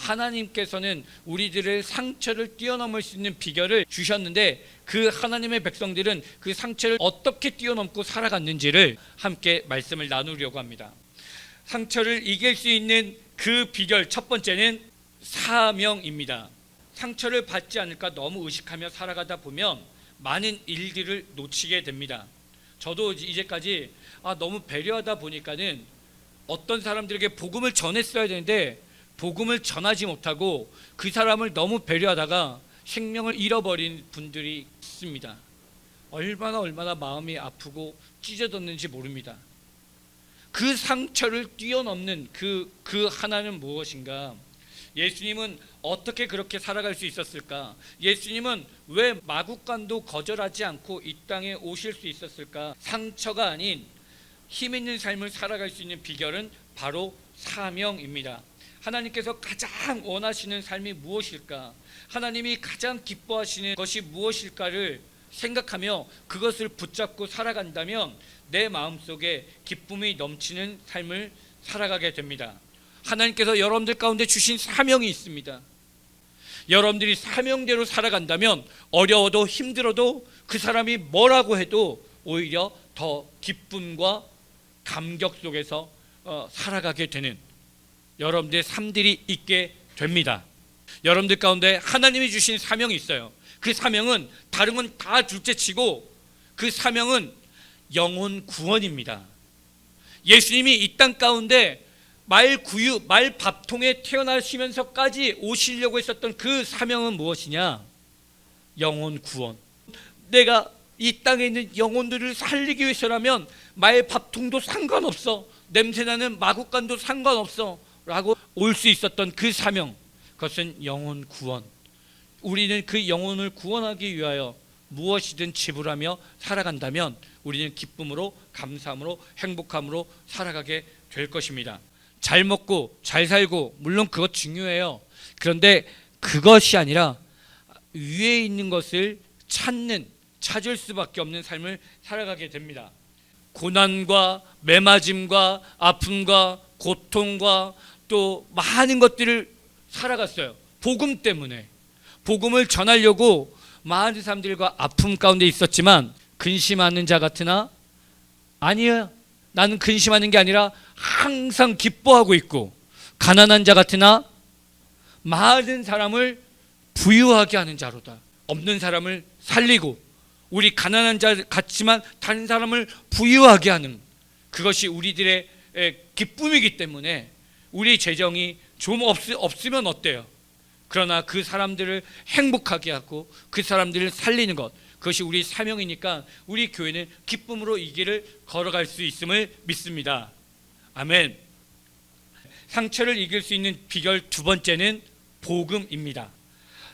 하나님께서는 우리들의 상처를 뛰어넘을 수 있는 비결을 주셨는데 그 하나님의 백성들은 그 상처를 어떻게 뛰어넘고 살아갔는지를 함께 말씀을 나누려고 합니다. 상처를 이길 수 있는 그 비결 첫 번째는 사명입니다. 상처를 받지 않을까 너무 의식하며 살아가다 보면 많은 일들을 놓치게 됩니다. 저도 이제까지 아, 너무 배려하다 보니까는 어떤 사람들에게 복음을 전했어야 되는데 복음을 전하지 못하고 그 사람을 너무 배려하다가 생명을 잃어버린 분들이 있습니다. 얼마나 얼마나 마음이 아프고 찢어졌는지 모릅니다. 그 상처를 뛰어넘는 그, 그 하나는 무엇인가? 예수님은 어떻게 그렇게 살아갈 수 있었을까? 예수님은 왜 마국간도 거절하지 않고 이 땅에 오실 수 있었을까? 상처가 아닌 힘 있는 삶을 살아갈 수 있는 비결은 바로 사명입니다. 하나님께서 가장 원하시는 삶이 무엇일까? 하나님이 가장 기뻐하시는 것이 무엇일까를 생각하며 그것을 붙잡고 살아간다면 내 마음속에 기쁨이 넘치는 삶을 살아가게 됩니다. 하나님께서 여러분들 가운데 주신 사명이 있습니다. 여러분들이 사명대로 살아간다면 어려워도 힘들어도 그 사람이 뭐라고 해도 오히려 더 기쁨과 감격 속에서 어, 살아가게 되는 여러분들의 삶들이 있게 됩니다. 여러분들 가운데 하나님이 주신 사명이 있어요. 그 사명은 다른 건 다 둘째치고 그 사명은 영혼 구원입니다. 예수님이 이 땅 가운데 말 구유, 말 밥통에 태어나시면서까지 오시려고 했었던 그 사명은 무엇이냐? 영혼 구원. 내가 이 땅에 있는 영혼들을 살리기 위해서라면 말 밥통도 상관없어. 냄새나는 마국간도 상관없어. 라고 올 수 있었던 그 사명. 그것은 영혼 구원. 우리는 그 영혼을 구원하기 위하여 무엇이든 지불하며 살아간다면 우리는 기쁨으로 감사함으로 행복함으로 살아가게 될 것입니다. 잘 먹고 잘 살고 물론 그것 중요해요. 그런데 그것이 아니라 위에 있는 것을 찾는 찾을 수밖에 없는 삶을 살아가게 됩니다. 고난과 매맞음과 아픔과 고통과 또 많은 것들을 살아갔어요. 복음 때문에 복음을 전하려고 많은 사람들과 아픔 가운데 있었지만 근심하는 자 같으나 아니에요. 나는 근심하는 게 아니라 항상 기뻐하고 있고 가난한 자 같으나 많은 사람을 부유하게 하는 자로다. 없는 사람을 살리고 우리 가난한 자 같지만 다른 사람을 부유하게 하는 그것이 우리들의 에, 기쁨이기 때문에 우리 재정이 좀 없, 없으면 어때요? 그러나 그 사람들을 행복하게 하고 그 사람들을 살리는 것 그것이 우리 사명이니까 우리 교회는 기쁨으로 이 길을 걸어갈 수 있음을 믿습니다. 아멘. 상처를 이길 수 있는 비결 두 번째는 복음입니다.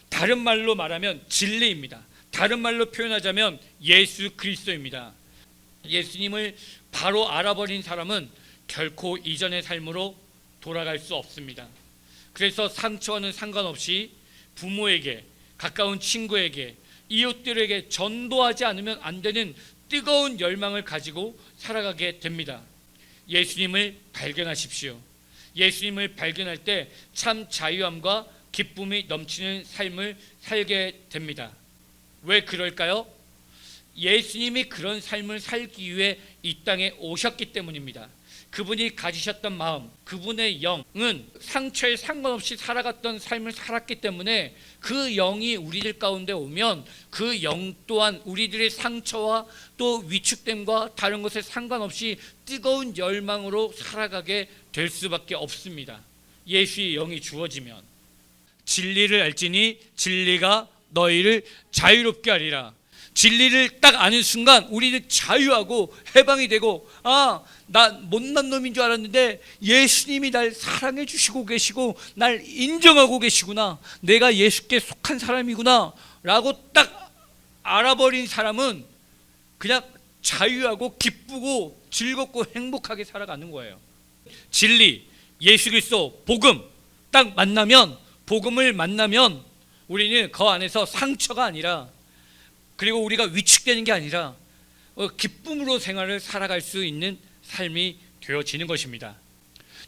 다른 말로 말하면 진리입니다. 다른 말로 표현하자면 예수 그리스도입니다. 예수님을 바로 알아버린 사람은 결코 이전의 삶으로 돌아갈 수 없습니다. 그래서 상처와는 상관없이 부모에게 가까운 친구에게 이웃들에게 전도하지 않으면 안 되는 뜨거운 열망을 가지고 살아가게 됩니다. 예수님을 발견하십시오. 예수님을 발견할 때 참 자유함과 기쁨이 넘치는 삶을 살게 됩니다. 왜 그럴까요? 예수님이 그런 삶을 살기 위해 이 땅에 오셨기 때문입니다. 그분이 가지셨던 마음, 그분의 영은 상처에 상관없이 살아갔던 삶을 살았기 때문에 그 영이 우리들 가운데 오면 그 영 또한 우리들의 상처와 또 위축됨과 다른 것에 상관없이 뜨거운 열망으로 살아가게 될 수밖에 없습니다. 예수의 영이 주어지면 진리를 알지니 진리가 너희를 자유롭게 하리라. 진리를 딱 아는 순간 우리는 자유하고 해방이 되고 아, 나 못난 놈인 줄 알았는데 예수님이 날 사랑해 주시고 계시고 날 인정하고 계시구나. 내가 예수께 속한 사람이구나. 라고 딱 알아버린 사람은 그냥 자유하고 기쁘고 즐겁고 행복하게 살아가는 거예요. 진리, 예수 그리스도, 복음 딱 만나면 복음을 만나면 우리는 그 안에서 상처가 아니라 그리고 우리가 위축되는 게 아니라 어, 기쁨으로 생활을 살아갈 수 있는 삶이 되어지는 것입니다.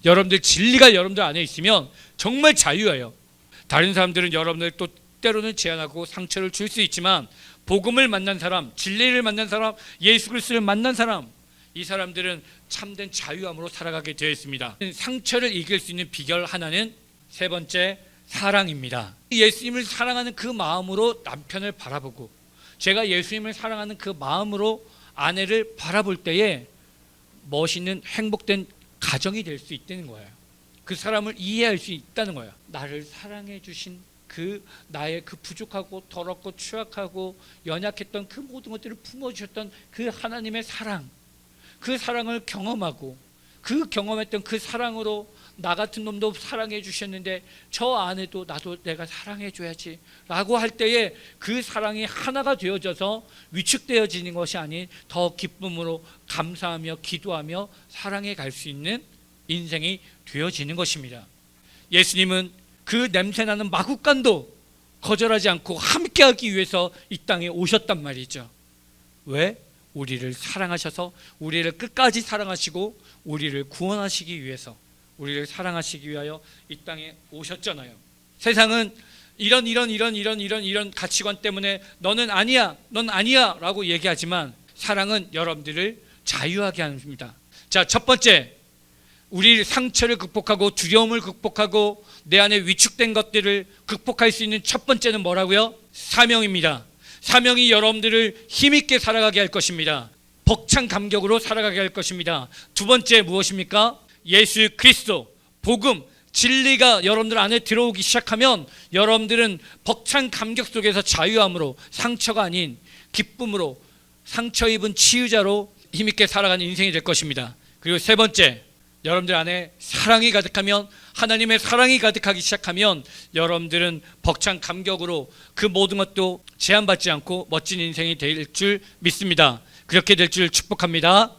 여러분들 진리가 여러분들 안에 있으면 정말 자유예요. 다른 사람들은 여러분들 또 때로는 제한하고 상처를 줄 수 있지만 복음을 만난 사람, 진리를 만난 사람, 예수 그리스도를 만난 사람 이 사람들은 참된 자유함으로 살아가게 되어 있습니다. 상처를 이길 수 있는 비결 하나는 세 번째 사랑입니다. 예수님을 사랑하는 그 마음으로 남편을 바라보고 제가 예수님을 사랑하는 그 마음으로 아내를 바라볼 때에 멋있는 행복된 가정이 될 수 있다는 거예요. 그 사람을 이해할 수 있다는 거예요. 나를 사랑해 주신 그 나의 그 부족하고 더럽고 추악하고 연약했던 그 모든 것들을 품어 주셨던 그 하나님의 사랑. 그 사랑을 경험하고 그 경험했던 그 사랑으로 나 같은 놈도 사랑해 주셨는데 저 안에도 나도 내가 사랑해 줘야지 라고 할 때에 그 사랑이 하나가 되어져서 위축되어지는 것이 아닌 더 기쁨으로 감사하며 기도하며 사랑해 갈 수 있는 인생이 되어지는 것입니다. 예수님은 그 냄새나는 마국간도 거절하지 않고 함께하기 위해서 이 땅에 오셨단 말이죠. 왜? 우리를 사랑하셔서 우리를 끝까지 사랑하시고 우리를 구원하시기 위해서 우리를 사랑하시기 위하여 이 땅에 오셨잖아요. 세상은 이런 이런 이런 이런 이런 이런 가치관 때문에 너는 아니야, 넌 아니야라고 얘기하지만 사랑은 여러분들을 자유하게 합니다. 자, 첫 번째 우리 상처를 극복하고 두려움을 극복하고 내 안에 위축된 것들을 극복할 수 있는 첫 번째는 뭐라고요? 사명입니다. 사명이 여러분들을 힘있게 살아가게 할 것입니다. 벅찬 감격으로 살아가게 할 것입니다. 두 번째 무엇입니까? 예수 그리스도, 복음, 진리가 여러분들 안에 들어오기 시작하면 여러분들은 벅찬 감격 속에서 자유함으로 상처가 아닌 기쁨으로 상처 입은 치유자로 힘있게 살아가는 인생이 될 것입니다. 그리고 세 번째, 여러분들 안에 사랑이 가득하면 하나님의 사랑이 가득하기 시작하면 여러분들은 벅찬 감격으로 그 모든 것도 제한받지 않고 멋진 인생이 될 줄 믿습니다. 그렇게 될 줄 축복합니다.